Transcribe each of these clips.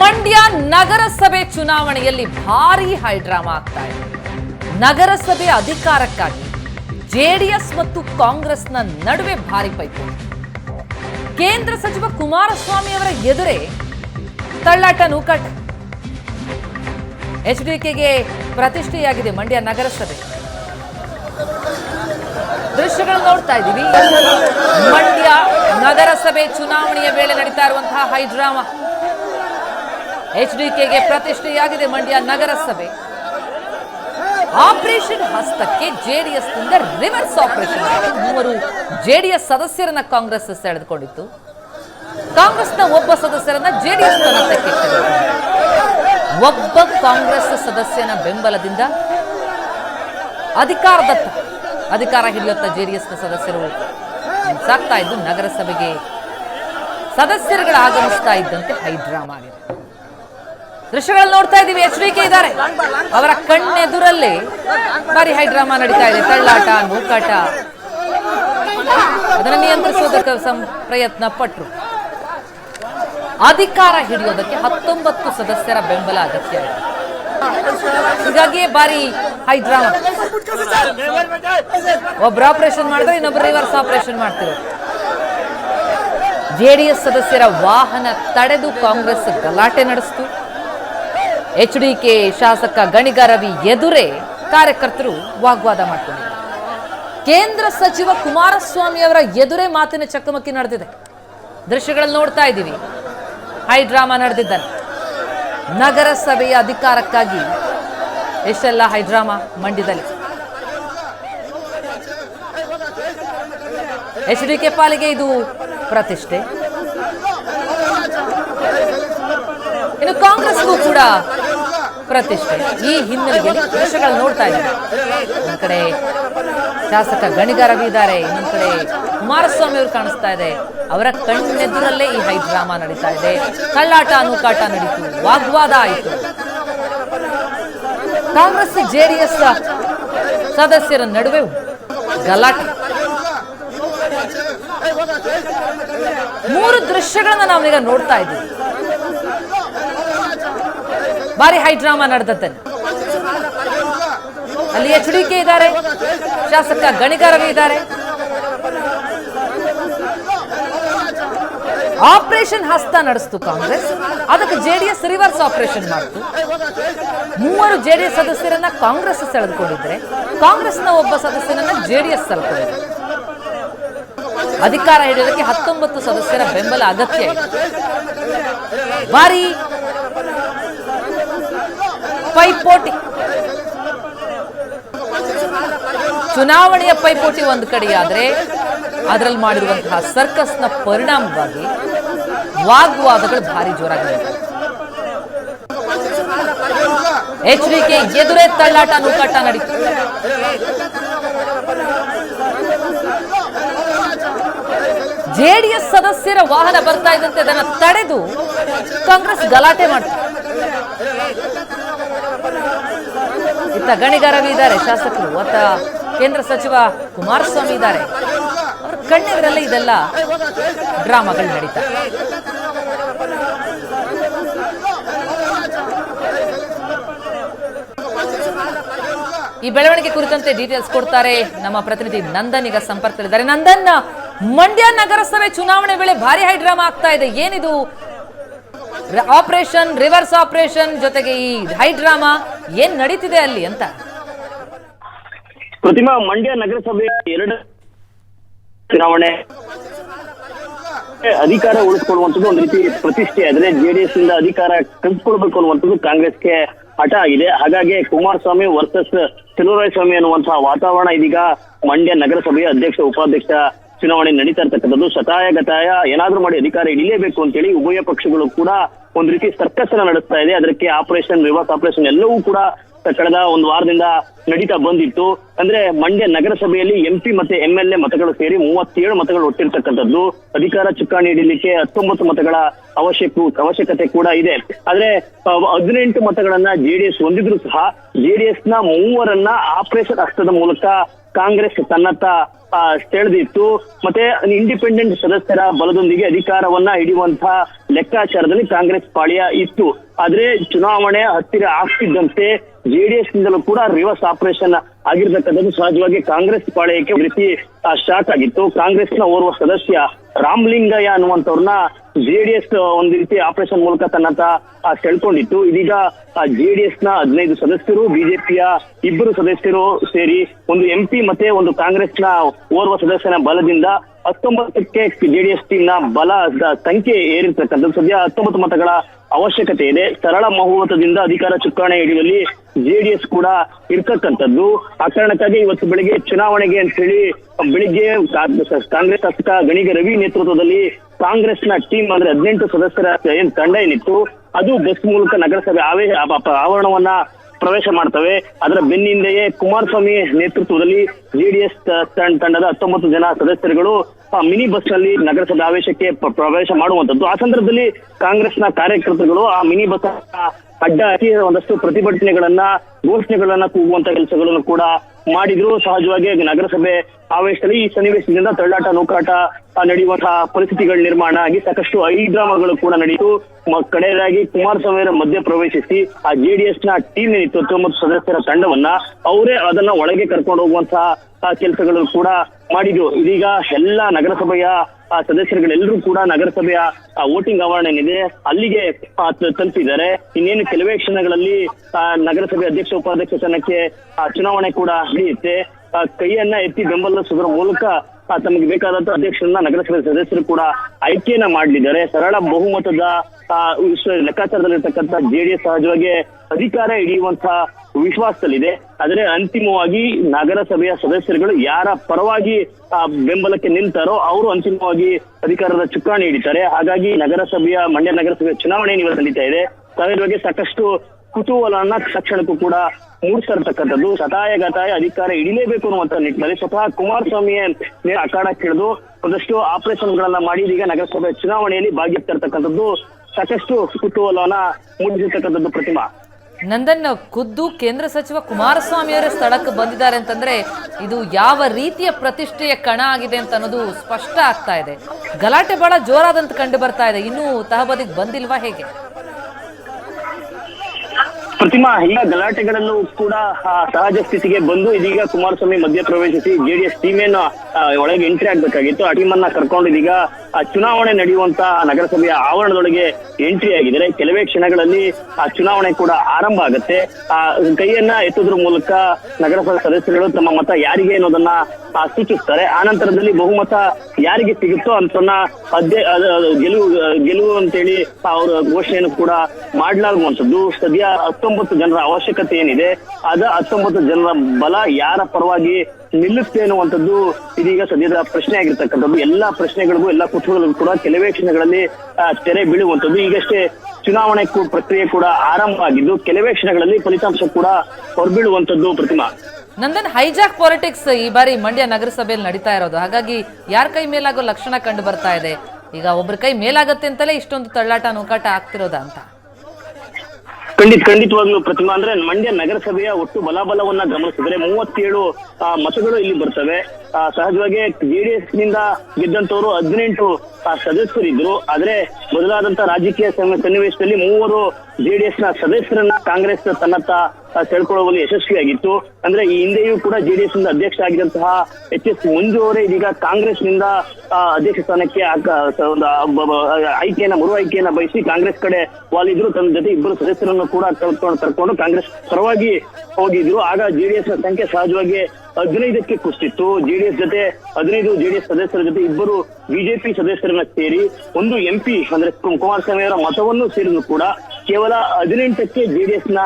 ಮಂಡ್ಯ ನಗರಸಭೆ ಚುನಾವಣೆಯಲ್ಲಿ ಭಾರಿ ಹೈಡ್ರಾಮಾ ಆಗ್ತಾ ಇದೆ. ನಗರಸಭೆ ಅಧಿಕಾರಕ್ಕಾಗಿ ಜೆಡಿಎಸ್ ಮತ್ತು ಕಾಂಗ್ರೆಸ್ನ ನಡುವೆ ಭಾರಿ ಪೈಪೋಟಿ. ಕೇಂದ್ರ ಸಚಿವ ಕುಮಾರಸ್ವಾಮಿ ಅವರ ಎದುರೇ ತಳ್ಳಾಟ ನೂಕಾಟ. ಎಚ್ಡಿಕೆಗೆ ಪ್ರತಿಷ್ಠೆಯಾಗಿದೆ ಮಂಡ್ಯ ನಗರಸಭೆ. ದೃಶ್ಯಗಳನ್ನು ನೋಡ್ತಾ ಇದ್ದೀವಿ. ಮಂಡ್ಯ ನಗರಸಭೆ ಚುನಾವಣೆಯ ವೇಳೆ ನಡೀತಾ ಇರುವಂತಹ ಹೈಡ್ರಾಮಾ ಎಚ್ಡಿಕೆಗೆ ಪ್ರತಿಷ್ಠೆಯಾಗಿದೆ ಮಂಡ್ಯ ನಗರಸಭೆ. ಆಪರೇಷನ್ ಹಸ್ತಕ್ಕೆ ಜೆಡಿಎಸ್ನಿಂದ ರಿವರ್ಸ್ ಆಪರೇಷನ್. ಮೂವರು ಜೆಡಿಎಸ್ ಸದಸ್ಯರನ್ನ ಕಾಂಗ್ರೆಸ್ ಸೆಳೆದುಕೊಂಡಿತ್ತು. ಕಾಂಗ್ರೆಸ್ನ ಒಬ್ಬ ಸದಸ್ಯರನ್ನ ಜೆಡಿಎಸ್ ಒಬ್ಬ ಕಾಂಗ್ರೆಸ್ ಸದಸ್ಯನ ಬೆಂಬಲದಿಂದ ಅಧಿಕಾರದತ್ತ ಅಧಿಕಾರ ಹಿಡಿಯುತ್ತ ಜೆಡಿಎಸ್ನ ಸದಸ್ಯರು ಸಾಕ್ತಾ ಇದ್ದು ನಗರಸಭೆಗೆ ಸದಸ್ಯರುಗಳು ಆಗಮಿಸ್ತಾ ಇದ್ದಂತೆ ಹೈಡ್ರಾಮಾ ಆಗಿದೆ ದೃಶ್ಯಗಳಲ್ಲಿ ನೋಡ್ತಾ ಇದ್ದೀವಿ ಎಚ್ ಕೆ ಇದ್ದಾರೆ. ಅವರ ಕಣ್ಣೆದುರಲ್ಲಿ ಬಾರಿ ಹೈಡ್ರಾಮಾ ನಡೀತಾ ಇದೆ. ತಳ್ಳಾಟ, ನೂಕಾಟ. ಅದನ್ನು ನಿಯಂತ್ರಿಸುವುದಕ್ಕೆ ಸಂ- ಪ್ರಯತ್ನ ಪಟ್ಟರು ಅಧಿಕಾರ ಹಿಡಿಯೋದಕ್ಕೆ ಹತ್ತೊಂಬತ್ತು ಸದಸ್ಯರ ಬೆಂಬಲ ಅಗತ್ಯ ಹೀಗಾಗಿಯೇ ಭಾರಿ ಬಾರಿ ಹೈಡ್ರಾಮಾ. ಒಬ್ರು ಆಪರೇಷನ್ ಮಾಡಿದ್ರೆ ಇನ್ನೊಬ್ರು ರಿವರ್ಸ್ ಆಪರೇಷನ್ ಮಾಡ್ತಿರೋ ಜೆಡಿಎಸ್ ಸದಸ್ಯರ ವಾಹನ ತಡೆದು ಕಾಂಗ್ರೆಸ್ ಗಲಾಟೆ ನಡೆಸಿತು. ಎಚ್ ಡಿ ಕೆ ಶಾಸಕ ಗಣಿಗ ರವಿ ಎದುರೇ ಕಾರ್ಯಕರ್ತರು ವಾಗ್ವಾದ ಮಾಡ್ತಾರೆ ಕೇಂದ್ರ ಸಚಿವ ಕುಮಾರಸ್ವಾಮಿ ಅವರ ಎದುರೇ ಮಾತಿನ ಚಕಮಕಿ ನಡೆದಿದೆ. ದೃಶ್ಯಗಳಲ್ಲಿ ನೋಡ್ತಾ ಇದ್ದೀವಿ. ಹೈ ಡ್ರಾಮಾ ನಡೆದಿದ್ದಾನೆ. ನಗರಸಭೆಯ ಅಧಿಕಾರಕ್ಕಾಗಿ ಎಷ್ಟೆಲ್ಲ ಹೈಡ್ರಾಮಾ ಮಂಡ್ಯದಲ್ಲಿ ಎಚ್ ಡಿ ಕೆ ಪಾಲಿಗೆ ಇದು ಪ್ರತಿಷ್ಠೆ. ಇನ್ನು ಕಾಂಗ್ರೆಸ್ಗೂ ಕೂಡ ಪ್ರತಿಷ್ಠೆ. ಈ ಹಿನ್ನೆಲೆಯಲ್ಲಿ ದೃಶ್ಯಗಳು ನೋಡ್ತಾ ಇದ್ದಾರೆ. ಕಡೆ ಶಾಸಕ ಗಣಿಗ ರವಿ ಇದ್ದಾರೆ, ಇನ್ನೊಂದು ಕಡೆ ಕುಮಾರಸ್ವಾಮಿ ಅವರು ಕಾಣಿಸ್ತಾ ಇದೆ. ಅವರ ಕಣ್ಣೆದುರಲ್ಲೇ ಈ ಹೈ ಡ್ರಾಮಾ ನಡೀತಾ ಇದೆ. ಕಳ್ಳಾಟ ನೂಕಾಟ ನಡೀತು. ವಾಗ್ವಾದ ಆಯಿತು. ಕಾಂಗ್ರೆಸ್ ಜೆಡಿಎಸ್ ಸದಸ್ಯರ ನಡುವೆ ಗಲಾಟೆ. ಮೂರು ದೃಶ್ಯಗಳನ್ನ ನಾವೀಗ ನೋಡ್ತಾ ಇದ್ದೀವಿ. ಬಾರಿ ಹೈ ಡ್ರಾಮಾ ನಡೆದತ್ತೆ. ಅಲ್ಲಿ ಎಚ್ ಡಿ ಕೆ ಇದ್ದಾರೆ. ಶಾಸಕ ಗಣಿಗಾರರು ಇದ್ದಾರೆ. ಆಪರೇಷನ್ ಹಸ್ತ ನಡೆಸ್ತು ಕಾಂಗ್ರೆಸ್. ಅದಕ್ಕೆ ಜೆಡಿಎಸ್ ರಿವರ್ಸ್ ಆಪರೇಷನ್ ಮಾಡ್ತು. ಮೂವರು ಜೆಡಿಎಸ್ ಸದಸ್ಯರನ್ನ ಕಾಂಗ್ರೆಸ್ ಸೆಳೆದುಕೊಂಡಿದ್ರೆ, ಕಾಂಗ್ರೆಸ್ನ ಒಬ್ಬ ಸದಸ್ಯನನ್ನ ಜೆಡಿಎಸ್ ಸೆಳೆದುಕೊಂಡಿದೆ. ಅಧಿಕಾರ ಹಿಡಿಯೋದಕ್ಕೆ ಹತ್ತೊಂಬತ್ತು ಸದಸ್ಯರ ಬೆಂಬಲ ಅಗತ್ಯ ಇದೆ. ಬಾರಿ ಪೈಪೋಟಿ. ಚುನಾವಣೆಯ ಪೈಪೋಟಿ ಒಂದು ಕಡೆಯಾದ್ರೆ ಅದರಲ್ಲಿ ಮಾಡಿರುವಂತಹ ಸರ್ಕಸ್ನ ಪರಿಣಾಮವಾಗಿ ವಾಗ್ವಾದಗಳು ಭಾರಿ ಜೋರಾಗಿ ಎಚ್ ಡಿ ಕೆ ಎದುರೇ ತಳ್ಳಾಟ, ನೂಕಾಟ ನಡೀತು. ಜೆಡಿಎಸ್ ಸದಸ್ಯರ ವಾಹನ ಬರ್ತಾ ಇದ್ದಂತೆ ಅದನ್ನು ತಡೆದು ಕಾಂಗ್ರೆಸ್ ಗಲಾಟೆ ಮಾಡ್ತು. ಇತ್ತ ಗಣಿಗಾರವಿ ಇದ್ದಾರೆ, ಶಾಸಕರು ಅತ್ತ ಕೇಂದ್ರ ಸಚಿವ ಕುಮಾರಸ್ವಾಮಿ ಇದ್ದಾರೆ. ಅವ್ರ ಇದೆಲ್ಲ ಡ್ರಾಮಾಗಳು ನಡೀತಾ ಈ ಬೆಳವಣಿಗೆ ಕುರಿತಂತೆ ಡೀಟೇಲ್ಸ್ ಕೊಡ್ತಾರೆ ನಮ್ಮ ಪ್ರತಿನಿಧಿ ನಂದನ್ ಈಗ ಸಂಪರ್ಕದಲ್ಲಿದ್ದಾರೆ. ನಂದನ್, ಮಂಡ್ಯ ನಗರಸಭೆ ಚುನಾವಣೆ ವೇಳೆ ಭಾರಿ ಹೈ ಡ್ರಾಮಾ ಆಗ್ತಾ ಇದೆ. ಏನಿದು? ಆಪರೇಷನ್ ರಿವರ್ಸ್ ಆಪರೇಷನ್ ಜೊತೆಗೆ ಈ ಹೈ ಡ್ರಾಮಾ ಏನ್ ನಡೀತಿದೆ ಅಲ್ಲಿ ಅಂತ? ಪ್ರತಿಮಾ, ಮಂಡ್ಯ ನಗರಸಭೆ ಎರಡು ಚುನಾವಣೆ ಅಧಿಕಾರ ಉಳಿಸ್ಕೊಳ್ಳುವಂಥದ್ದು ಒಂದು ರೀತಿ ಪ್ರತಿಷ್ಠೆ. ಆದ್ರೆ ಜೆಡಿಎಸ್ ಇಂದ ಅಧಿಕಾರ ಕಲ್ಸ್ಕೊಳ್ಬೇಕು ಅನ್ನುವಂಥದ್ದು ಕಾಂಗ್ರೆಸ್ಗೆ ಹಠ ಆಗಿದೆ. ಹಾಗಾಗಿ ಕುಮಾರಸ್ವಾಮಿ ವರ್ಸಸ್ ಸ್ವಾಮಿ ಅನ್ನುವಂತಹ ವಾತಾವರಣ ಇದೀಗ ಮಂಡ್ಯ ನಗರಸಭೆಯ ಅಧ್ಯಕ್ಷ, ಉಪಾಧ್ಯಕ್ಷ ಚುನಾವಣೆ ನಡೀತಾ ಇರ್ತಕ್ಕಂಥದ್ದು. ಶತಾಯ ಗತಾಯ ಏನಾದ್ರೂ ಮಾಡಿ ಅಧಿಕಾರ ಹಿಡಿಲೇಬೇಕು ಅಂತೇಳಿ ಉಭಯ ಪಕ್ಷಗಳು ಕೂಡ ಒಂದು ರೀತಿ ಸರ್ಕಸ್ ಅನ್ನ ನಡೆಸ್ತಾ ಇದೆ. ಅದಕ್ಕೆ ಆಪರೇಷನ್ ರಿವರ್ಸ್ ಆಪರೇಷನ್ ಎಲ್ಲವೂ ಕೂಡ ಕಳೆದ ಒಂದು ವಾರದಿಂದ ನಡೀತಾ ಬಂದಿತ್ತು. ಅಂದ್ರೆ ಮಂಡ್ಯ ನಗರಸಭೆಯಲ್ಲಿ ಎಂಪಿ ಮತ್ತೆ ಎಂ ಎಲ್ ಎ ಮತಗಳು ಸೇರಿ ಮೂವತ್ತೇಳು ಮತಗಳು ಒಟ್ಟಿರ್ತಕ್ಕಂಥದ್ದು. ಅಧಿಕಾರ ಚುಕ್ಕಾಣಿ ಹಿಡಿಲಿಕ್ಕೆ ಹತ್ತೊಂಬತ್ತು ಮತಗಳ ಅವಶ್ಯಕ, ಅವಶ್ಯಕತೆ ಕೂಡ ಇದೆ. ಆದ್ರೆ ಹದಿನೆಂಟು ಮತಗಳನ್ನ ಜೆಡಿಎಸ್ ಹೊಂದಿದ್ರು ಸಹ ಜೆಡಿಎಸ್ನ ಮೂವರನ್ನ ಆಪರೇಷನ್ ಹಸ್ತದ ಮೂಲಕ ಕಾಂಗ್ರೆಸ್ ತನ್ನತ್ತ ಸೆಳೆದಿತ್ತು ಮತ್ತೆ ಇಂಡಿಪೆಂಡೆಂಟ್ ಸದಸ್ಯರ ಬಲದೊಂದಿಗೆ ಅಧಿಕಾರವನ್ನ ಹಿಡಿಯುವಂತಹ ಲೆಕ್ಕಾಚಾರದಲ್ಲಿ ಕಾಂಗ್ರೆಸ್ ಪಾಳ್ಯ ಇತ್ತು. ಆದ್ರೆ ಚುನಾವಣೆ ಹತ್ತಿರ ಆಗ್ತಿದ್ದಂತೆ ಜೆಡಿಎಸ್ ನಿಂದಲೂ ಕೂಡ ರಿವರ್ಸ್ ಆಪರೇಷನ್ ಆಗಿರ್ತಕ್ಕಂಥದ್ದು. ಸಹಜವಾಗಿ ಕಾಂಗ್ರೆಸ್ ಪಾಳೆಯಕ್ಕೆ ರೀತಿ ಸ್ಟಾರ್ಟ್ ಆಗಿತ್ತು. ಕಾಂಗ್ರೆಸ್ನ ಓರ್ವ ಸದಸ್ಯ ರಾಮಲಿಂಗಯ್ಯ ಅನ್ನುವಂಥವ್ರನ್ನ ಜೆಡಿಎಸ್ ಒಂದು ರೀತಿ ಆಪರೇಷನ್ ಮೂಲಕ ತನ್ನತ್ತ ಆ, ಸೆಳ್ಕೊಂಡಿತ್ತು. ಇದೀಗ ಜೆಡಿಎಸ್ನ ಹದಿನೈದು ಸದಸ್ಯರು ಬಿಜೆಪಿಯ ಇಬ್ಬರು ಸದಸ್ಯರು ಸೇರಿ ಒಂದು ಎಂಪಿ ಮತ್ತೆ ಒಂದು ಕಾಂಗ್ರೆಸ್ನ ಓರ್ವ ಸದಸ್ಯನ ಬಲದಿಂದ ಹತ್ತೊಂಬತ್ತಕ್ಕೆ ಜೆಡಿಎಸ್ನ ಬಲ ಸಂಖ್ಯೆ ಏರಿರ್ತಕ್ಕಂಥದ್ದು. ಸದ್ಯ ಹತ್ತೊಂಬತ್ತು ಮತಗಳ ಅವಶ್ಯಕತೆ ಇದೆ. ಸರಳ ಬಹುಮತದಿಂದ ಅಧಿಕಾರ ಚುಕ್ಕಾಣೆ ಹಿಡಿಯುವಲ್ಲಿ ಜೆಡಿಎಸ್ ಕೂಡ ಇರ್ತಕ್ಕಂಥದ್ದು. ಆ ಕಾರಣಕ್ಕಾಗಿ ಇವತ್ತು ಬೆಳಿಗ್ಗೆ ಚುನಾವಣೆಗೆ ಅಂತ ಹೇಳಿ ಬೆಳಿಗ್ಗೆ ಕಾಂಗ್ರೆಸ್ ಶಾಸಕ ಗಣಿಗ ರವಿ ನೇತೃತ್ವದಲ್ಲಿ ಕಾಂಗ್ರೆಸ್ನ ಟೀಮ್ ಅಂದ್ರೆ ಹದಿನೆಂಟು ಸದಸ್ಯರ ಏನ್ ತಂಡ ಏನಿತ್ತು, ಅದು ಬಸ್ ಮೂಲಕ ನಗರಸಭೆ ಆವೇ ಆವರಣವನ್ನ ಪ್ರವೇಶ ಮಾಡ್ತವೆ. ಅದರ ಬೆನ್ನಿಂದೆಯೇ ಕುಮಾರಸ್ವಾಮಿ ನೇತೃತ್ವದಲ್ಲಿ ಜೆಡಿಎಸ್ ತಂಡದ ಹತ್ತೊಂಬತ್ತು ಜನ ಸದಸ್ಯರುಗಳು ಮಿನಿ ಬಸ್ನಲ್ಲಿ ನಗರಸಭೆ ಆವೇಶಕ್ಕೆ ಪ್ರ- ಪ್ರವೇಶ ಮಾಡುವಂತದ್ದು ಆ ಸಂದರ್ಭದಲ್ಲಿ ಕಾಂಗ್ರೆಸ್ನ ಕಾರ್ಯಕರ್ತರುಗಳು ಆ ಮಿನಿ ಬಸ್ ಅಡ್ಡ ಹಾಕಿ ಒಂದಷ್ಟು ಪ್ರತಿಭಟನೆಗಳನ್ನ, ಘೋಷಣೆಗಳನ್ನ ಕೂಗುವಂತ ಕೆಲಸಗಳನ್ನು ಕೂಡ ಮಾಡಿದ್ರು. ಸಹಜವಾಗಿ ನಗರಸಭೆ ಆವೇಶದಲ್ಲಿ ಈ ಸನ್ನಿವೇಶದಿಂದ ತಳ್ಳಾಟ, ನೂಕಾಟ ನಡೆಯುವಂತಹ ಪರಿಸ್ಥಿತಿಗಳ ನಿರ್ಮಾಣ ಆಗಿ ಸಾಕಷ್ಟು ಐಡ್ರಾಮಾಗಳು ಕೂಡ ನಡೆಯಿತು. ಕಡೆಯದಾಗಿ ಕುಮಾರಸ್ವಾಮಿ ಅವರ ಮಧ್ಯ ಪ್ರವೇಶಿಸಿ ಆ ಜೆಡಿಎಸ್ನ ಟೀಮ್ ಏನಿತ್ತು ಮತ್ತು ಸದಸ್ಯರ ತಂಡವನ್ನ ಅವರೇ ಅದನ್ನ ಒಳಗೆ ಕರ್ಕೊಂಡು ಹೋಗುವಂತಹ ಕೆಲಸಗಳು ಕೂಡ ಮಾಡಿದ್ರು. ಇದೀಗ ಎಲ್ಲಾ ನಗರಸಭೆಯ ಸದಸ್ಯರುಗಳೆಲ್ಲರೂ ಕೂಡ ನಗರಸಭೆಯ ವೋಟಿಂಗ್ ಆವರಣ ಏನಿದೆ ಅಲ್ಲಿಗೆ ತಲುಪಿದ್ದಾರೆ. ಇನ್ನೇನು ಕೆಲವೇ ಕ್ಷಣಗಳಲ್ಲಿ ನಗರಸಭೆ ಅಧ್ಯಕ್ಷ, ಉಪಾಧ್ಯಕ್ಷ ಸ್ಥಾನಕ್ಕೆ ಚುನಾವಣೆ ಕೂಡ ನಡೆಯುತ್ತೆ. ಕೈಯನ್ನ ಎತ್ತಿ ಬೆಂಬಲ ಸುಗರ ಮೂಲಕ ತಮಗೆ ಬೇಕಾದಂತ ಅಧ್ಯಕ್ಷರನ್ನ ನಗರಸಭೆ ಸದಸ್ಯರು ಕೂಡ ಆಯ್ಕೆಯನ್ನ ಮಾಡಲಿದ್ದಾರೆ. ಸರಳ ಬಹುಮತದ ವಿಶ್ವ ಲೆಕ್ಕಾಚಾರದಲ್ಲಿರ್ತಕ್ಕಂಥ ಜೆಡಿಎಸ್ ಸಹಜವಾಗಿ ಅಧಿಕಾರ ಹಿಡಿಯುವಂತಹ ವಿಶ್ವಾಸದಲ್ಲಿದೆ. ಆದರೆ ಅಂತಿಮವಾಗಿ ನಗರಸಭೆಯ ಸದಸ್ಯರುಗಳು ಯಾರ ಪರವಾಗಿ ಬೆಂಬಲಕ್ಕೆ ನಿಂತಾರೋ ಅವರು ಅಂತಿಮವಾಗಿ ಅಧಿಕಾರದ ಚುಕ್ಕಾಣಿ ಹಿಡಿತಾರೆ. ಹಾಗಾಗಿ ನಗರಸಭೆಯ, ಮಂಡ್ಯ ನಗರಸಭೆಯ ಚುನಾವಣೆ ನೀವು ನಡೀತಾ ಇದೆ. ಸಹಜವಾಗಿ ಸಾಕಷ್ಟು ಕುತೂಹಲನ ತಕ್ಷಣಕ್ಕೂ ಕೂಡ ಮೂಡಿಸ್ತಾ ಇರ್ತಕ್ಕಂಥದ್ದು ಶತಾಯ ಗತಾಯ ಅಧಿಕಾರ ಹಿಡಿಲೇಬೇಕು ಅನ್ನುವಂತ ನಿಟ್ಟಿನಲ್ಲಿ ಸ್ವತಃ ಕುಮಾರಸ್ವಾಮಿಯೇ ನೇ- ಹಿಡಿದು ಒಂದಷ್ಟು ಆಪರೇಷನ್ ಗಳನ್ನ ಮಾಡಿ ಈಗ ನಗರಸಭೆ ಚುನಾವಣೆಯಲ್ಲಿ ಭಾಗಿಯಾಗ್ತಾ ಇರ್ತಕ್ಕಂಥದ್ದು ಸಾಕಷ್ಟು ಕುತೂಹಲವನ್ನ ಮೂಡಿಸಿರ್ತಕ್ಕಂಥದ್ದು ಪ್ರತಿಮಾ. ನಂದನ್ ಖುದ್ದು ಕೇಂದ್ರ ಸಚಿವ ಕುಮಾರಸ್ವಾಮಿ ಅವರೇ ಸ್ಥಳಕ್ಕೆ ಬಂದಿದ್ದಾರೆ ಅಂತಂದ್ರೆ ಇದು ಯಾವ ರೀತಿಯ ಪ್ರತಿಷ್ಠೆಯ ಕಣ ಆಗಿದೆ ಅಂತ ಅನ್ನೋದು ಸ್ಪಷ್ಟ ಆಗ್ತಾ ಇದೆ. ಗಲಾಟೆ ಬಹಳ ಜೋರಾದಂತ ಕಂಡು ಬರ್ತಾ ಇದೆ. ಇನ್ನೂ ತಹಬದಿಗೆ ಬಂದಿಲ್ವಾ ಹೇಗೆ? ಪ್ರತಿಮಾ ಈಗ ಗಲಾಟೆಗಳಲ್ಲೂ ಕೂಡ ಸಹಜ ಸ್ಥಿತಿಗೆ ಬಂದು ಇದೀಗ ಕುಮಾರಸ್ವಾಮಿ ಮಧ್ಯ ಪ್ರವೇಶಿಸಿ ಜೆಡಿಎಸ್ ಟೀಮ್ ಏನು ಒಳಗೆ ಎಂಟ್ರಿ ಆಗ್ಬೇಕಾಗಿತ್ತು. ಆ ಟೀಮ್ ಅನ್ನ ಕರ್ಕೊಂಡು ಇದೀಗ ಚುನಾವಣೆ ನಡೆಯುವಂತ ನಗರಸಭೆಯ ಆವರಣದೊಳಗೆ ಎಂಟ್ರಿ ಆಗಿದ್ದಾರೆ. ಕೆಲವೇ ಕ್ಷಣಗಳಲ್ಲಿ, ಆ, ಚುನಾವಣೆ ಕೂಡ ಆರಂಭ ಆಗುತ್ತೆ. ಆ, ಕೈಯನ್ನ ಎತ್ತುವುದ್ರ ಮೂಲಕ ನಗರಸಭೆ ಸದಸ್ಯರುಗಳು ತಮ್ಮ ಮತ ಯಾರಿಗೆ ಅನ್ನೋದನ್ನ ಸೂಚಿಸ್ತಾರೆ. ಆ ನಂತರದಲ್ಲಿ ಬಹುಮತ ಯಾರಿಗೆ ಸಿಗುತ್ತೋ ಅಂತನ್ನ ಅಧ್ಯ ಅದ- ಗೆಲುವು ಗೆಲುವು ಅಂತೇಳಿ ಅವರ ಘೋಷಣೆಯನ್ನು ಕೂಡ ಮಾಡಲಾಗುವಂಥದ್ದು. ಸದ್ಯ ಹತ್ತೊಂಬತ್ತು ಜನರ ಅವಶ್ಯಕತೆ ಏನಿದೆ, ಅದ ಹತ್ತೊಂಬತ್ತು ಜನರ ಬಲ ಯಾರ ಪರವಾಗಿ ನಿಲ್ಲುತ್ತೆ ಅನ್ನುವಂಥದ್ದು ಇದೀಗ ಸದ್ಯದ ಪ್ರಶ್ನೆ ಆಗಿರ್ತಕ್ಕಂಥದ್ದು. ಎಲ್ಲಾ ಪ್ರಶ್ನೆಗಳಿಗೂ, ಎಲ್ಲಾ ಕುಟುಂಬಗಳಿಗೂ ಕೂಡ ಕೆಲವೇ ಕ್ಷಣಗಳಲ್ಲಿ ತೆರೆ ಬೀಳುವಂಥದ್ದು. ಈಗಷ್ಟೇ ಚುನಾವಣೆ ಪ್ರಕ್ರಿಯೆ ಕೂಡ ಆರಂಭ ಆಗಿದ್ದು, ಕೆಲವೇ ಕ್ಷಣಗಳಲ್ಲಿ ಫಲಿತಾಂಶ ಕೂಡ ಹೊರಬೀಳುವಂಥದ್ದು ಪ್ರತಿಮಾ. ನಂದನ್, ಹೈಜಾಕ್ ಪಾಲಿಟಿಕ್ಸ್ ಈ ಬಾರಿ ಮಂಡ್ಯ ನಗರಸಭೆಯಲ್ಲಿ ನಡೀತಾ ಇರೋದು. ಹಾಗಾಗಿ ಯಾರ ಕೈ ಮೇಲಾಗೋ ಲಕ್ಷಣ ಕಂಡು ಬರ್ತಾ ಇದೆ? ಈಗ ಒಬ್ಬರ ಕೈ ಮೇಲಾಗತ್ತೆ ಅಂತಲೇ ಇಷ್ಟೊಂದು ತಳ್ಳಾಟ, ನೂಕಾಟ ಆಗ್ತಿರೋದಾ ಅಂತ. ಖಂಡಿತ ಖಂಡಿತವಾಗ್ಲೂ ಪ್ರತಿಮಾ ಅಂದ್ರೆ ಮಂಡ್ಯ ನಗರಸಭೆಯ ಒಟ್ಟು ಬಲಾಬಲವನ್ನ ಗಮನಿಸಿದ್ರೆ ಮೂವತ್ತೇಳು ಮತಗಳು ಇಲ್ಲಿ ಬರ್ತವೆ. ಸಹಜವಾಗಿ ಜೆಡಿಎಸ್ನಿಂದ ಗೆದ್ದಂತವರು ಹದಿನೆಂಟು ಸದಸ್ಯರಿದ್ರು ಆದ್ರೆ ಬದಲಾದಂತ ರಾಜಕೀಯ ಸನ್ನಿವೇಶದಲ್ಲಿ ಮೂವರು ಜೆಡಿಎಸ್ನ ಸದಸ್ಯರನ್ನ ಕಾಂಗ್ರೆಸ್ ತನ್ನತ್ತ ಸೆಳ್ಕೊಳ್ಳುವಲ್ಲಿ ಯಶಸ್ವಿಯಾಗಿತ್ತು. ಅಂದ್ರೆ ಈ ಹಿಂದೆಯೂ ಕೂಡ ಜೆಡಿಎಸ್ನಿಂದ ಅಧ್ಯಕ್ಷ ಆಗಿದಂತಹ ಎಚ್ ಎಸ್ ಮಂಜು ಅವರೇ ಇದೀಗ ಕಾಂಗ್ರೆಸ್ನಿಂದ ಅಧ್ಯಕ್ಷ ಸ್ಥಾನಕ್ಕೆ ಒಂದು ಆಯ್ಕೆಯನ್ನ, ಮರು ಆಯ್ಕೆಯನ್ನ ಬಯಸಿ ಕಾಂಗ್ರೆಸ್ ಕಡೆ ವಾಲಿದ್ರು ತನ್ನ ಜೊತೆ ಇಬ್ಬರು ಸದಸ್ಯರನ್ನು ಕೂಡ ಕರ್ಕೊಂಡು ಕರ್ಕೊಂಡು ಕಾಂಗ್ರೆಸ್ ಪರವಾಗಿ ಹೋಗಿದ್ರು. ಆಗ ಜೆಡಿಎಸ್ನ ಸಂಖ್ಯೆ ಸಹಜವಾಗಿ ಹದಿನೈದಕ್ಕೆ ಕುಸಿತ್ತು ಜೆಡಿಎಸ್ ಜೊತೆ ಹದಿನೈದು ಜೆಡಿಎಸ್ ಸದಸ್ಯರ ಜೊತೆ ಇಬ್ಬರು ಬಿಜೆಪಿ ಸದಸ್ಯರನ್ನ ಸೇರಿ ಒಂದು ಎಂಪಿ ಅಂದ್ರೆ ಕುಮಾರಸ್ವಾಮಿ ಅವರ ಮತವನ್ನು ಸೇರಿದ್ರು ಕೂಡ ಕೇವಲ ಹದಿನೆಂಟಕ್ಕೆ ಜೆಡಿಎಸ್ನ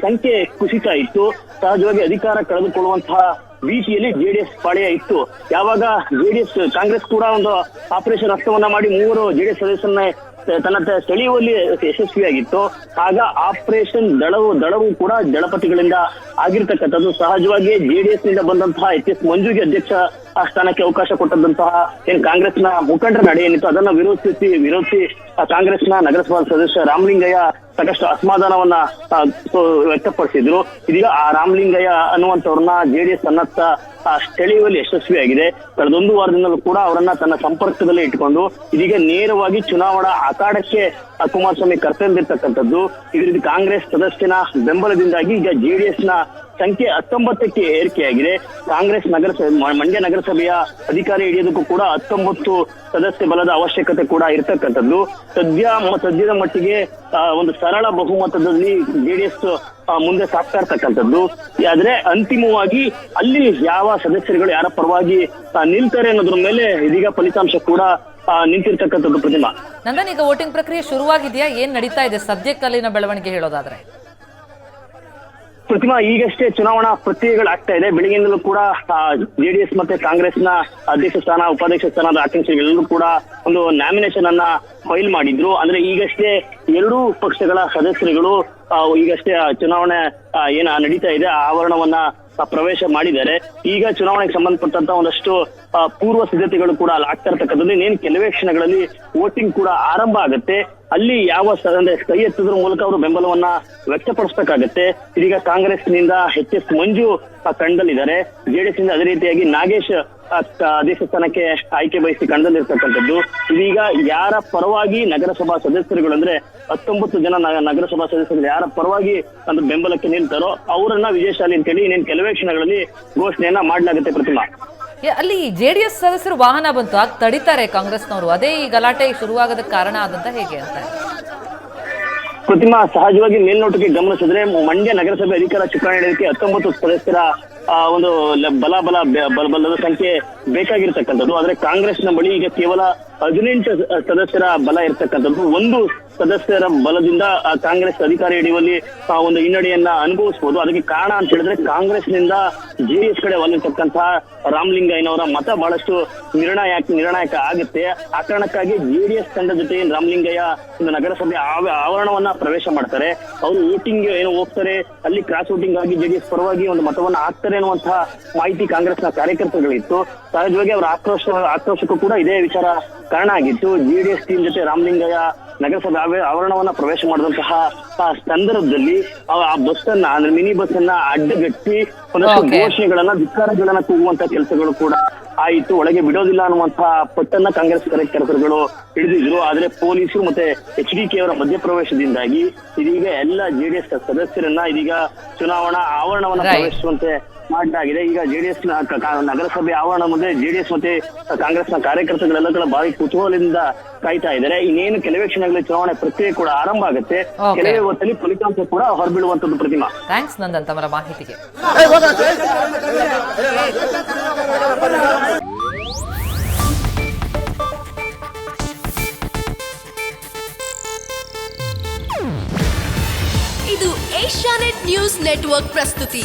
ಸಂಖ್ಯೆ ಕುಸಿತ ಇತ್ತು. ಸಹಜವಾಗಿ ಅಧಿಕಾರ ಕಳೆದುಕೊಳ್ಳುವಂತಹ ಭೀತಿಯಲ್ಲಿ ಜೆಡಿಎಸ್ ಪಾಳೆಯ ಇತ್ತು. ಯಾವಾಗ ಜೆಡಿಎಸ್ ಕಾಂಗ್ರೆಸ್ ಕೂಡ ಒಂದು ಆಪರೇಷನ್ ಹಸ್ತವನ್ನ ಮಾಡಿ ಮೂವರು ಜೆಡಿಎಸ್ ಸದಸ್ಯರನ್ನ ತನ್ನ ಸೆಳೆಯುವಲ್ಲಿ ಯಶಸ್ವಿಯಾಗಿತ್ತು. ಆಗ ಆಪರೇಷನ್ ದಳವು ದಳವು ಕೂಡ ದಳಪತಿಗಳಿಂದ ಆಗಿರ್ತಕ್ಕಂಥದ್ದು ಸಹಜವಾಗಿ ಜೆಡಿಎಸ್ನಿಂದ ಬಂದಂತಹ ಎಚ್ ಎಸ್ ಮಂಜುಗೆ ಅಧ್ಯಕ್ಷ ಆ ಸ್ಥಾನಕ್ಕೆ ಅವಕಾಶ ಕೊಟ್ಟಂತಹ ಏನ್ ಕಾಂಗ್ರೆಸ್ನ ಮುಖಂಡರ ನಡೆ ಏನಿತ್ತು ಅದನ್ನ ವಿರೋಧಿಸಿ ವಿರೋಧಿಸಿ ಕಾಂಗ್ರೆಸ್ನ ನಗರಸಭಾ ಸದಸ್ಯ ರಾಮಲಿಂಗಯ್ಯ ಸಾಕಷ್ಟು ಅಸಮಾಧಾನವನ್ನ ವ್ಯಕ್ತಪಡಿಸಿದ್ರು. ಇದೀಗ ಆ ರಾಮಲಿಂಗಯ್ಯ ಅನ್ನುವಂಥವ್ರನ್ನ ಜೆಡಿಎಸ್ ಅನ್ನತ್ತ ಆ, ಸೆಳೆಯುವಲ್ಲಿ ಯಶಸ್ವಿಯಾಗಿದೆ. ಕಳೆದೊಂದು ವಾರದಿಂದಲೂ ಕೂಡ ಅವರನ್ನ ತನ್ನ ಸಂಪರ್ಕದಲ್ಲಿ ಇಟ್ಟುಕೊಂಡು ಇದೀಗ ನೇರವಾಗಿ ಚುನಾವಣಾ ಅಖಾಡಕ್ಕೆ ಕುಮಾರಸ್ವಾಮಿ ಕರ್ತಂದಿರ್ತಕ್ಕಂಥದ್ದು. ಇದರಿಂದ ಕಾಂಗ್ರೆಸ್ ಸದಸ್ಯನ ಬೆಂಬಲದಿಂದಾಗಿ ಈಗ ಜೆಡಿಎಸ್ನ ಸಂಖ್ಯೆ ಹತ್ತೊಂಬತ್ತಕ್ಕೆ ಏರಿಕೆಯಾಗಿದೆ. ಕಾಂಗ್ರೆಸ್ ನಗರಸಭೆ ಮಂಡ್ಯ ನಗರಸಭೆಯ ಅಧಿಕಾರಿ ಹಿಡಿಯೋದಕ್ಕೂ ಕೂಡ ಹತ್ತೊಂಬತ್ತು ಸದಸ್ಯ ಬಲದ ಅವಶ್ಯಕತೆ ಕೂಡ ಇರತಕ್ಕಂಥದ್ದು. ಸದ್ಯ ಸದ್ಯದ ಮಟ್ಟಿಗೆ ಒಂದು ಸರಳ ಬಹುಮತದಲ್ಲಿ ಜೆಡಿಎಸ್ ಮುಂದೆ ಸಾಗ್ತಾ ಇರ್ತಕ್ಕಂಥದ್ದು. ಆದ್ರೆ ಅಂತಿಮವಾಗಿ ಅಲ್ಲಿ ಯಾವ ಸದಸ್ಯರುಗಳು ಯಾರ ಪರವಾಗಿ ನಿಲ್ತಾರೆ ಅನ್ನೋದ್ರ ಮೇಲೆ ಇದೀಗ ಫಲಿತಾಂಶ ಕೂಡ ನಿಂತಿರ್ತಕ್ಕಂಥದ್ದು ಪ್ರತಿಮಾ. ನಂದನ್, ಈಗ ವೋಟಿಂಗ್ ಪ್ರಕ್ರಿಯೆ ಶುರುವಾಗಿದೆಯಾ? ಏನ್ ನಡೀತಾ ಇದೆ ಸದ್ಯಕ್ಕಲ್ಲಿನ ಬೆಳವಣಿಗೆ ಹೇಳೋದಾದ್ರೆ? ಪ್ರತಿಮಾ ಈಗಷ್ಟೇ ಚುನಾವಣಾ ಪ್ರಕ್ರಿಯೆಗಳಾಗ್ತಾ ಇದೆ. ಬೆಳಗ್ಗೆಯಿಂದಲೂ ಕೂಡ ಜೆಡಿಎಸ್ ಮತ್ತೆ ಕಾಂಗ್ರೆಸ್ನ ಅಧ್ಯಕ್ಷ ಸ್ಥಾನ, ಉಪಾಧ್ಯಕ್ಷ ಸ್ಥಾನದ ಆಕಾಂಕ್ಷಿಗಳೆಲ್ಲರೂ ಕೂಡ ಒಂದು ನಾಮಿನೇಷನ್ ಅನ್ನ ಫೈಲ್ ಮಾಡಿದ್ರು. ಅಂದ್ರೆ ಈಗಷ್ಟೇ ಎರಡೂ ಪಕ್ಷಗಳ ಸದಸ್ಯರುಗಳು ಈಗಷ್ಟೇ ಚುನಾವಣೆ ಏನ ನಡೀತಾ ಇದೆ. ಆವರಣವನ್ನ ಪ್ರವೇಶ ಮಾಡಿದ್ದಾರೆ. ಈಗ ಚುನಾವಣೆಗೆ ಸಂಬಂಧಪಟ್ಟಂತ ಒಂದಷ್ಟು ಪೂರ್ವ ಸಿದ್ಧತೆಗಳು ಕೂಡ ಅಲ್ಲಿ ಆಗ್ತಾ ಇರ್ತಕ್ಕಂಥದ್ದು. ಇನ್ನೇನು ಕೆಲವೇ ಕ್ಷಣಗಳಲ್ಲಿ ವೋಟಿಂಗ್ ಕೂಡ ಆರಂಭ ಆಗುತ್ತೆ. ಅಲ್ಲಿ ಯಾವ ಅಂದ್ರೆ ಕೈ ಎತ್ತದ್ರ ಮೂಲಕ ಅವರು ಬೆಂಬಲವನ್ನ ವ್ಯಕ್ತಪಡಿಸಬೇಕಾಗತ್ತೆ. ಇದೀಗ ಕಾಂಗ್ರೆಸ್ನಿಂದ ಎಚ್ ಎಸ್ ಮಂಜು ಕಣದಲ್ಲಿದ್ದಾರೆ ಜೆಡಿಎಸ್ನಿಂದ ಅದೇ ರೀತಿಯಾಗಿ ನಾಗೇಶ್ ಆ, ಕ- ಅಧ್ಯಕ್ಷ ಸ್ಥಾನಕ್ಕೆ ಆಯ್ಕೆ ಬಯಸಿ ಕಣದಲ್ಲಿರ್ತಕ್ಕಂಥದ್ದು. ಇದೀಗ ಯಾರ ಪರವಾಗಿ ನಗರಸಭಾ ಸದಸ್ಯರುಗಳು ಅಂದ್ರೆ ಹತ್ತೊಂಬತ್ತು ಜನ ನಗರಸಭಾ ಸದಸ್ಯರು ಯಾರ ಪರವಾಗಿ ಒಂದು ಬೆಂಬಲಕ್ಕೆ ನಿಲ್ತಾರೋ ಅವರನ್ನ ವಿಜಯಶಾಲಿ ಅಂತೇಳಿ ಇನ್ನೇನು ಕೆಲವೇ ಕ್ಷಣಗಳಲ್ಲಿ ಘೋಷಣೆಯನ್ನ ಮಾಡಲಾಗುತ್ತೆ ಪ್ರತಿಮಾ. ಅಲ್ಲಿ ಜೆಡಿಎಸ್ ಸದಸ್ಯರು ವಾಹನ ಬಂತು. ಆಗ ತಡಿತಾರೆ ಕಾಂಗ್ರೆಸ್ನವರು. ಅದೇ ಈ ಗಲಾಟೆ ಶುರುವಾಗೋದಕ್ಕೆ ಕಾರಣ ಆದಂತ ಹೇಗೆ ಅಂತ. ಪ್ರತಿಮಾ ಸಹಜವಾಗಿ ಮೇಲ್ನೋಟಕ್ಕೆ ಗಮನಿಸಿದ್ರೆ ಮಂಡ್ಯ ನಗರಸಭೆ ಅಧಿಕಾರ ಚುನಾವಣೆ ಹತ್ತೊಂಬತ್ತು ಸದಸ್ಯರ ಆ, ಒಂದು ಬಲ ಬಲ ಬಲ ಬಲದ ಸಂಖ್ಯೆ ಬೇಕಾಗಿರ್ತಕ್ಕಂಥದ್ದು. ಆದ್ರೆ ಕಾಂಗ್ರೆಸ್ನ ಬಳಿ ಈಗ ಕೇವಲ ಹದಿನೆಂಟು ಸದಸ್ಯರ ಬಲ ಇರ್ತಕ್ಕಂಥದ್ದು. ಒಂದು ಸದಸ್ಯರ ಬಲದಿಂದ ಕಾಂಗ್ರೆಸ್ ಅಧಿಕಾರ ಹಿಡಿಯುವಲ್ಲಿ ಆ, ಒಂದು ಹಿನ್ನಡೆಯನ್ನ ಅನುಭವಿಸಬಹುದು ಅದಕ್ಕೆ ಕಾರಣ ಅಂತ ಹೇಳಿದ್ರೆ ಕಾಂಗ್ರೆಸ್ನಿಂದ ಜೆಡಿಎಸ್ ಕಡೆ ಒಲಿರ್ತಕ್ಕಂತಹ ರಾಮಲಿಂಗಯ್ಯನವರ ಮತ ಬಹಳಷ್ಟು ನಿರ್ಣಾಯಕ ನಿರ್ಣಾಯಕ ಆಗುತ್ತೆ. ಆ ಕಾರಣಕ್ಕಾಗಿ ಜೆಡಿಎಸ್ ತಂಡ ಜೊತೆ ರಾಮಲಿಂಗಯ್ಯ ಒಂದು ನಗರಸಭೆ ಆವ- ಆವರಣವನ್ನ ಪ್ರವೇಶ ಮಾಡ್ತಾರೆ. ಅವರು ವೋಟಿಂಗ್ ಏನು ಹೋಗ್ತಾರೆ. ಅಲ್ಲಿ ಕ್ರಾಸ್ ವೋಟಿಂಗ್ ಆಗಿ ಜೆಡಿಎಸ್ ಪರವಾಗಿ ಒಂದು ಮತವನ್ನ ಹಾಕ್ತಾರೆ ಅನ್ನುವಂತಹ ಮಾಹಿತಿ ಕಾಂಗ್ರೆಸ್ನ ಕಾರ್ಯಕರ್ತರುಗಳಿತ್ತು. ಸಹಜವಾಗಿ ಅವರ ಆಕ್ರೋಶ ಆಕ್ರೋಶಕ್ಕೂ ಕೂಡ ಇದೇ ವಿಚಾರ ಕಾರಣ ಆಗಿತ್ತು ಜೆಡಿಎಸ್ ಟೀಮ್ ಜೊತೆ ರಾಮಲಿಂಗಯ್ಯ ನಗರಸಭೆ ಆವರಣವನ್ನ ಪ್ರವೇಶ ಮಾಡಿದಂತಹ ಸಂದರ್ಭದಲ್ಲಿ ಆ ಬಸ್ ಅನ್ನ ಅಂದ್ರೆ ಮಿನಿ ಬಸ್ ಅನ್ನ ಅಡ್ಡಗಟ್ಟಿ ಒಂದಷ್ಟು. ಘೋಷಣೆಗಳನ್ನ ಧಿಕ್ಕಾರಗಳನ್ನ ಕೂಗುವಂತ ಕೆಲಸಗಳು ಕೂಡ ಆಯಿತು ಒಳಗೆ ಬಿಡೋದಿಲ್ಲ ಅನ್ನುವಂತಹ ಪಟ್ಟನ್ನ ಕಾಂಗ್ರೆಸ್ ಕಾರ್ಯಕರ್ತರುಗಳು ಹಿಡಿದಿದ್ರು ಆದ್ರೆ ಪೊಲೀಸರು ಮತ್ತೆ ಎಚ್ ಡಿ ಕೆ ಅವರ ಮಧ್ಯಪ್ರವೇಶದಿಂದಾಗಿ ಇದೀಗ ಎಲ್ಲ ಜೆಡಿಎಸ್ ಸದಸ್ಯರನ್ನ ಇದೀಗ ಚುನಾವಣಾ ಆವರಣವನ್ನ. ಪ್ರವೇಶಿಸುವಂತೆ ಮಾಡಲಾಗಿದೆ ಈಗ ಜೆಡಿಎಸ್ ನಗರಸಭೆ ಆವರಣ ಮುಂದೆ ಜೆಡಿಎಸ್ ಮತ್ತೆ ನ ಕಾರ್ಯಕರ್ತಗಳೆಲ್ಲ ಕೂಡ ಭಾರಿ ಕುತೂಹಲದಿಂದ ಕಾಯ್ತಾ ಇದ್ದಾರೆ. ಇನ್ನೇನು ಕೆಲವೇ ಕ್ಷಣಗಳಲ್ಲಿ ಚುನಾವಣೆ ಪ್ರಕ್ರಿಯೆ ಕೂಡ ಆರಂಭ ಆಗುತ್ತೆ. ಕೆಲವೇ ಹೊತ್ತಲ್ಲಿ ಫಲಿತಾಂಶ ಕೂಡ ಹೊರಬಿಡುವಂತದ್ದು ಪ್ರತಿಮಾ. ಥ್ಯಾಂಕ್ಸ್ ನಂದನ್ ತಮ್ಮ ಮಾಹಿತಿಗೆ. ಇದು ಏಷ್ಯಾನೆಟ್ ನ್ಯೂಸ್ ನೆಟ್ವರ್ಕ್ ಪ್ರಸ್ತುತಿ.